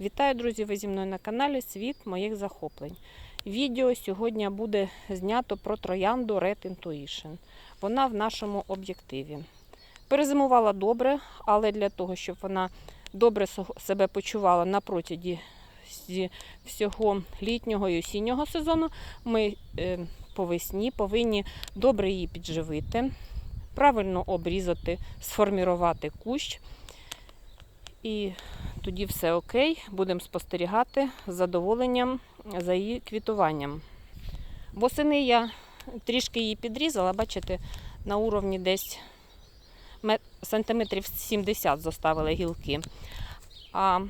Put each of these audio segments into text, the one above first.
Вітаю, друзі! Ви зі мною на каналі Світ моїх захоплень. Відео сьогодні буде знято про троянду Red Intuition. Вона в нашому об'єктиві. Перезимувала добре, але для того, щоб вона добре себе почувала на протязі всього літнього і осіннього сезону, ми е, по весні повинні добре її підживити, правильно обрізати, сформірувати кущ. І тоді все окей, будемо спостерігати з задоволенням за її квітуванням. Восени я трішки її підрізала, бачите, на уровні десь сантиметрів 70 зоставила гілки. А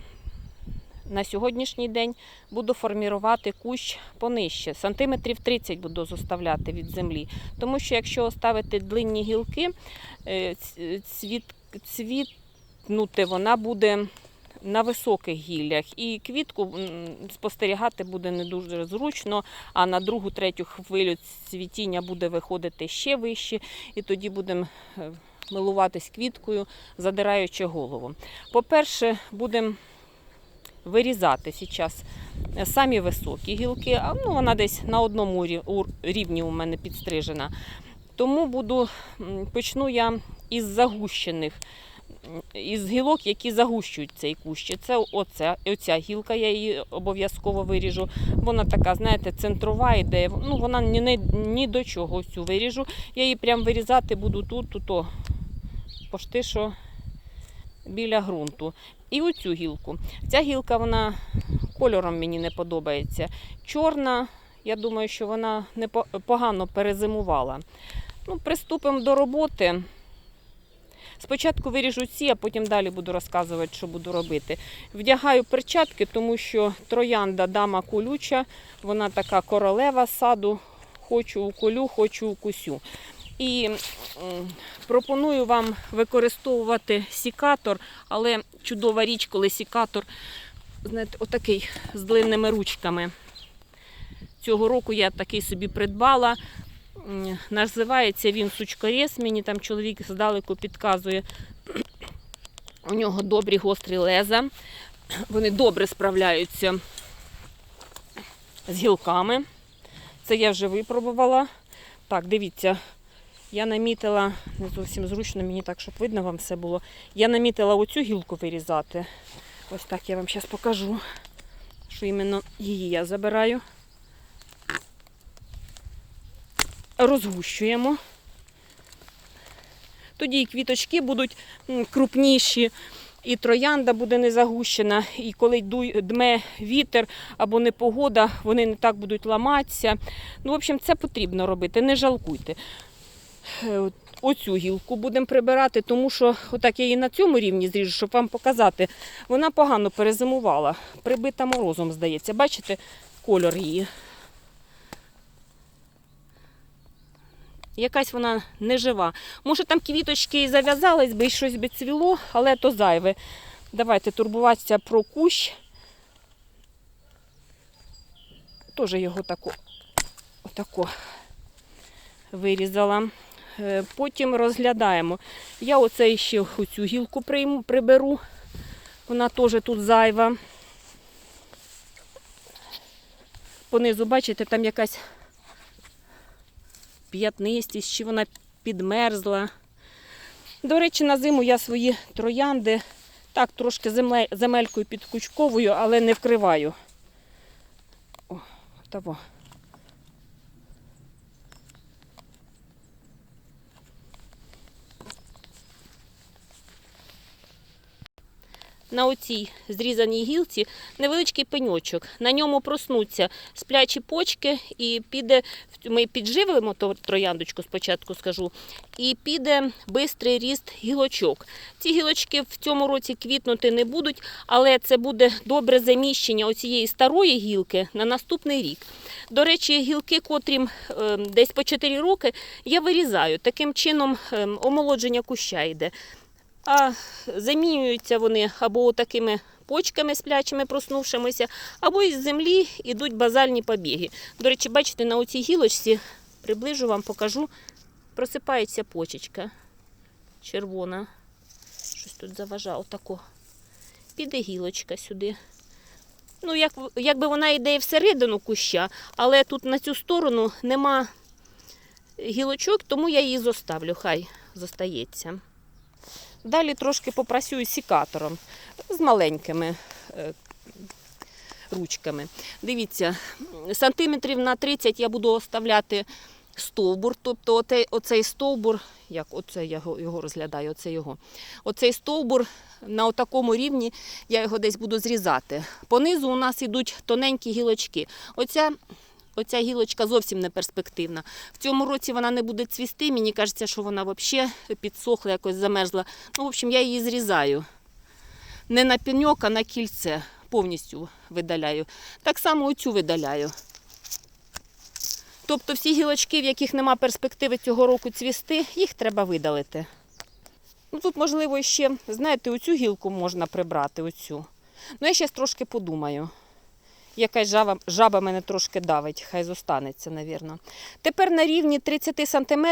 на сьогоднішній день буду формірувати кущ понижче. Сантиметрів 30 буду зоставляти від землі. Тому що якщо оставити длинні гілки, е, цвіт, цвітнути вона буде на високих гіллях. І квітку спостерігати буде не дуже зручно, а на другу, третю хвилю цвітіння буде виходити ще вище, і тоді будемо е, милуватись квіткою, задираючи голову. По-перше, будемо вирізати зараз самі високі гілки, а ну, вона десь на одному рівні у мене підстрижена. Тому буду, почну я із загущених із гілок, які загущують цей кущ. Це оця, оця гілка, я її обов'язково виріжу. Вона така, знаєте, центрова іде. Ну, вона ні, ні, ні до чого цю виріжу. Я її прям вирізати буду тут, тут, о, пошти, що біля ґрунту. І оцю гілку. Ця гілка, вона кольором мені не подобається. Чорна, я думаю, що вона непогано перезимувала. Ну, приступимо до роботи. Спочатку виріжу ці, а потім далі буду розказувати, що буду робити. Вдягаю перчатки, тому що троянда дама колюча, вона така королева саду. Хочу уколю, хочу укусю. І пропоную вам використовувати сікатор, але чудова річ, коли сікатор, знаєте, отакий з длинними ручками. Цього року я такий собі придбала. Називається він сучкорез. Мені там чоловік здалеку підказує. У нього добрі гострі леза. Вони добре справляються з гілками. Це я вже випробувала. Так, дивіться, я намітила, не зовсім зручно мені так, щоб видно вам все було. Я намітила оцю гілку вирізати. Ось так я вам зараз покажу, що іменно її я забираю. Розгущуємо. Тоді і квіточки будуть крупніші, і троянда буде не загущена, і коли дме вітер або непогода, вони не так будуть ламатися. Ну, в общем, це потрібно робити, не жалкуйте. Е, Оцю гілку будемо прибирати, тому що отак я її на цьому рівні зріжу, щоб вам показати. Вона погано перезимувала, прибита морозом, здається. Бачите кольор її. Якась вона нежива. Може там квіточки і зав'язались би і щось би цвіло, але то зайве. Давайте турбуватися про кущ. Теж його тако, отако вирізала. Е, Потім розглядаємо. Я оце ще цю гілку приберу. Вона теж тут зайва. Понизу, бачите, там якась п'ятнистість, чи вона підмерзла. До речі, на зиму я свої троянди так трошки земелькою підкучковую, але не вкриваю. О, того. На оцій зрізаній гілці невеличкий пеньочок. На ньому проснуться сплячі почки і піде, ми підживимо трояндочку, спочатку скажу, і піде бистрий ріст гілочок. Ці гілочки в цьому році квітнути не будуть, але це буде добре заміщення оцієї старої гілки на наступний рік. До речі, гілки, котрім е, десь по 4 роки, я вирізаю. Таким чином е, омолодження куща йде. А замінюються вони або такими почками сплячими, проснувшимися, або із землі йдуть базальні побіги. До речі, бачите, на оцій гілочці, приближу вам покажу, просипається почечка червона. Щось тут заважало тако. Піде гілочка сюди. Ну, як, якби вона йде і всередину куща, але тут на цю сторону нема гілочок, тому я її зоставлю, хай зостається. Далі трошки попрацюю сікатором з маленькими е, ручками. Дивіться, сантиметрів на 30 я буду оставляти стовбур, тобто оцей стовбур, як оце я його розглядаю, оце його. Оцей стовбур на такому рівні я його десь буду зрізати. Понизу у нас йдуть тоненькі гілочки. Оця, оця гілочка зовсім не перспективна. В цьому році вона не буде цвісти. Мені кажеться, що вона взагалі підсохла, якось замерзла. Ну, в общем, я її зрізаю. Не на пеньок, а на кільце повністю видаляю. Так само оцю видаляю. Тобто всі гілочки, в яких нема перспективи цього року цвісти, їх треба видалити. Ну, тут, можливо, ще, знаєте, оцю гілку можна прибрати, оцю. Ну, я ще трошки подумаю. Якась жаба, жаба мене трошки давить, хай зостанеться, навірно. Тепер на рівні 30 см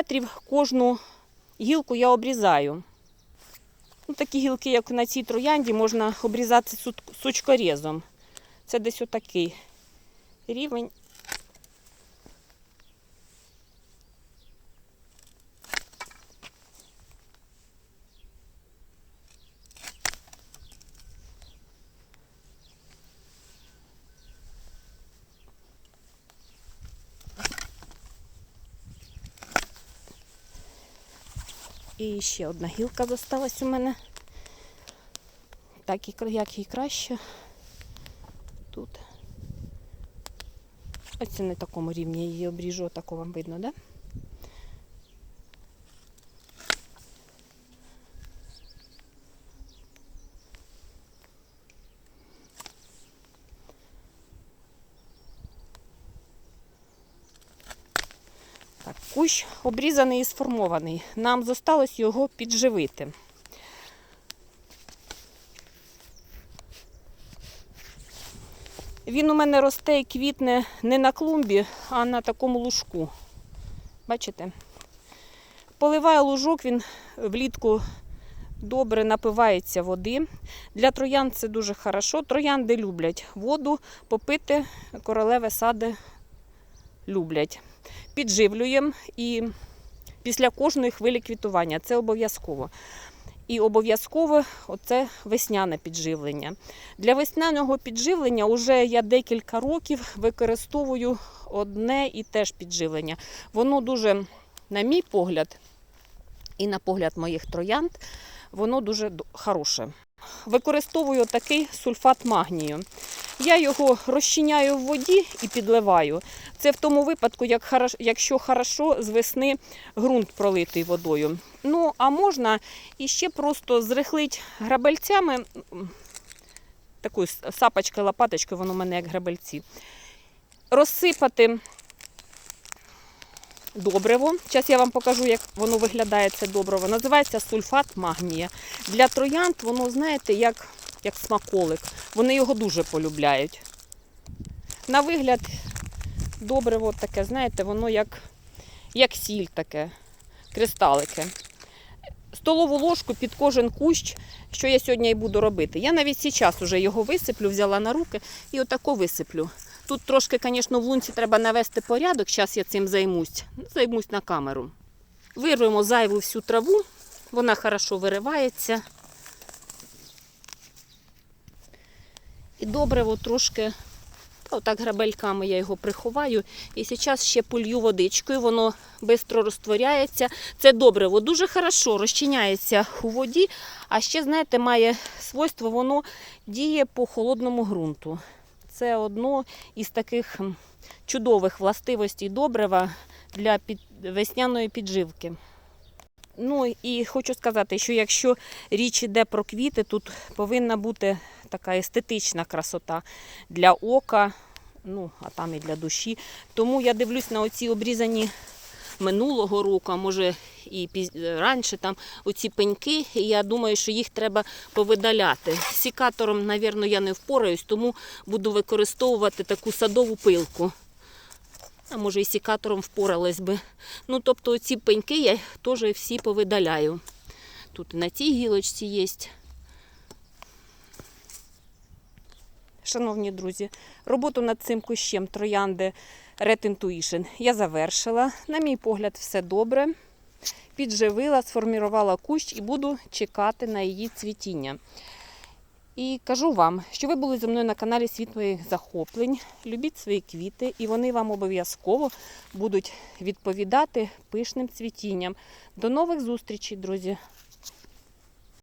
кожну гілку я обрізаю. Ну, такі гілки, як на цій троянді, можна обрізати сучкорізом. Це десь отакий рівень. І ще одна гілка залишилась у мене. Так, як їй краще. Тут. Оце на такому рівні її обріжу, отако вам видно, да? Кущ обрізаний і сформований. Нам зосталось його підживити. Він у мене росте і квітне не на клумбі, а на такому лужку. Бачите? Поливаю лужок, він влітку добре напивається води. Для троян це дуже хорошо. Троянди люблять воду, попити королеве сади люблять. Підживлюємо і після кожної хвилі квітування. Це обов'язково. І обов'язково оце весняне підживлення. Для весняного підживлення вже я декілька років використовую одне і те ж підживлення. Воно дуже, на мій погляд, і на погляд моїх троянд, воно дуже хороше. Використовую такий сульфат магнію. Я його розчиняю в воді і підливаю. Це в тому випадку, як якщо хорошо з весни ґрунт пролитий водою. Ну, а можна іще просто зрихлить грабельцями, такою сапочкою, лопаточкою, воно у мене як грабельці. Розсипати добриво. Зараз я вам покажу, як воно виглядає це добриво. Називається сульфат магнія. Для троянд воно, знаєте, як, як смаколик. Вони його дуже полюбляють. На вигляд, добриво таке, знаєте, воно як, як сіль таке, кристалики. Столову ложку під кожен кущ, що я сьогодні і буду робити. Я навіть зараз вже його висиплю, взяла на руки і отако висиплю. Тут трошки, звісно, в лунці треба навести порядок, зараз я цим займусь. Займусь на камеру. Вирвемо зайву всю траву, вона хорошо виривається. І добриво трошки, та отак грабельками я його приховаю. І зараз ще полью водичкою, воно швидко розтворяється. Це добриво дуже хорошо розчиняється у воді, а ще, знаєте, має свойство, воно діє по холодному ґрунту. Це одно із таких чудових властивостей добрива для весняної підживки. Ну і хочу сказати, що якщо річ іде про квіти, тут повинна бути така естетична красота для ока, ну, а там і для душі. Тому я дивлюсь на оці обрізані минулого року, а може і піз- раніше там оці пеньки, і я думаю, що їх треба повидаляти. Сікатором, мабуть, я не впораюсь, тому буду використовувати таку садову пилку. А може і сікатором впоралась би. Ну, тобто оці пеньки я теж всі повидаляю. Тут на цій гілочці є. шановні друзі, роботу над цим кущем троянди Red Intuition я завершила. На мій погляд, все добре. Підживила, сформірувала кущ і буду чекати на її цвітіння. І кажу вам, що ви були зі мною на каналі Світ моїх захоплень. Любіть свої квіти, і вони вам обов'язково будуть відповідати пишним цвітінням. До нових зустрічей, друзі!